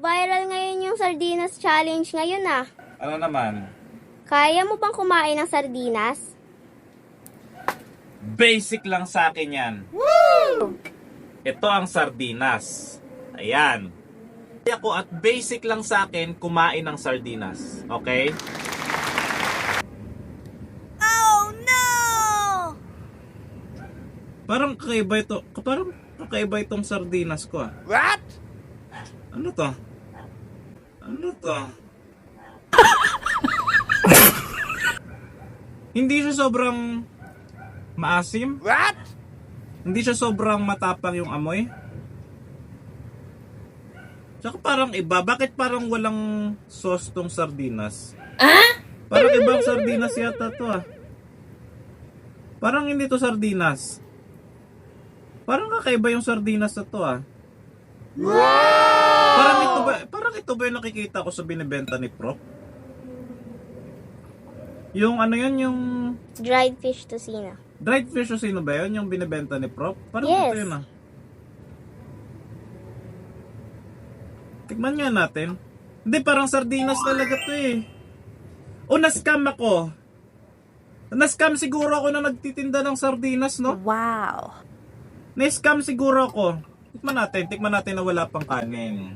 Viral ngayon yung sardinas challenge ngayon ah. Ano naman? Kaya mo bang kumain ng sardinas? Basic lang sa akin yan. Ito ang sardinas. Ayan. Ako at basic lang sa akin kumain ng sardinas. Okay? Oh no! Parang kakaiba ito. Parang kakaiba itong sardinas ko ah. What? Ano to? Ano to? Hindi siya sobrang maasim. What? Hindi siya sobrang matapang yung amoy. Tsaka parang iba. Bakit parang walang sauce tong sardinas? Ah? Parang ibang sardinas yata to ah. Parang hindi to sardinas. Parang kakaiba yung sardinas na to ah. Parang ito ba, parang ito ba yung nakikita ko sa binibenta ni Prof? Yung ano yun, yung Dried fish tocino. dried fish o sino ba yun? Yung binibenta ni Prof? Parang Yes. ito yun ah. Tikman nga natin. Hindi, parang sardinas talaga to eh. O, na-scam ako. Na-scam siguro ako na nagtitinda ng sardinas, no? Wow. Na-scam siguro ako. Tikman natin, tikman natin na wala pang kanin.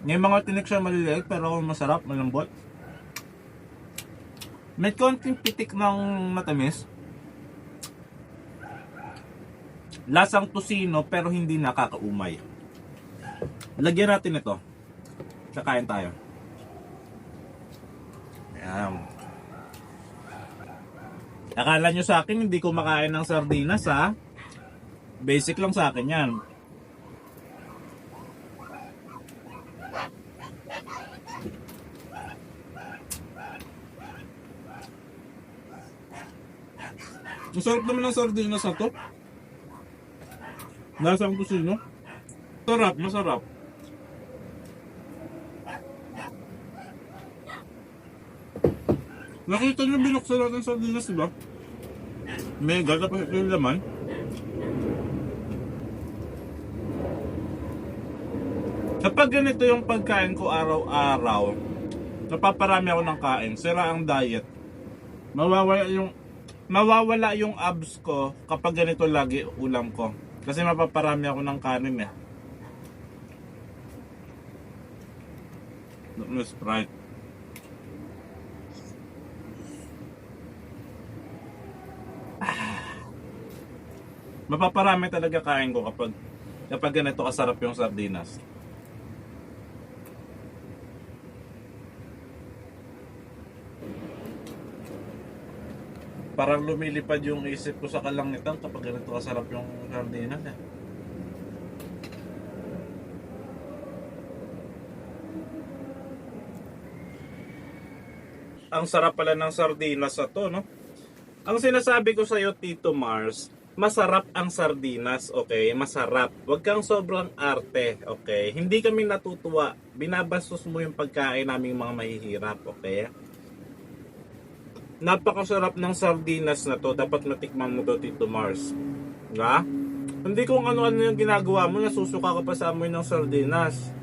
May mga tinik siya maliliit pero masarap, malambot. May konting pitik ng matamis. Lasang tosino pero hindi nakakaumay. Lagyan natin ito. Kakain tayo. Ayan. Akala nyo sa akin hindi ko makain ng sardinas ha? Basic lang sa akin yan. Ang sarap naman ng sardinas na to. Lasang kusino. Sarap, masarap. Nakita niyo binuksan natin sa sardinas, di ba? Mega, tapos ito yung laman. Kapag ganito yung pagkain ko araw-araw, napaparami ako ng kain, sira ang diet. Mawawala yung mawawala yung abs ko kapag ganito lagi ulam ko. Kasi mapaparami ako ng kanin eh. No Sprite. Mapaparami talaga kain ko kapag kapag ganito kasarap yung sardinas. Parang lumilipad yung isip ko sa kalangitan kapag ganito kasarap yung sardinas eh. Ang sarap pala ng sardinas sa to, no? Ang sinasabi ko sa iyo, Tito Mars, masarap ang sardinas, okay? Masarap. Huwag kang sobrang arte, okay? Hindi kami natutuwa. Binabastos mo yung pagkain naming mga mahihirap, okay? Napakasarap ng sardinas na to. Dapat matikman mo to, Tito Mars. Nga? Hindi kung ano-ano yung ginagawa mo, nasusuka ka pa sa amoy ng sardinas.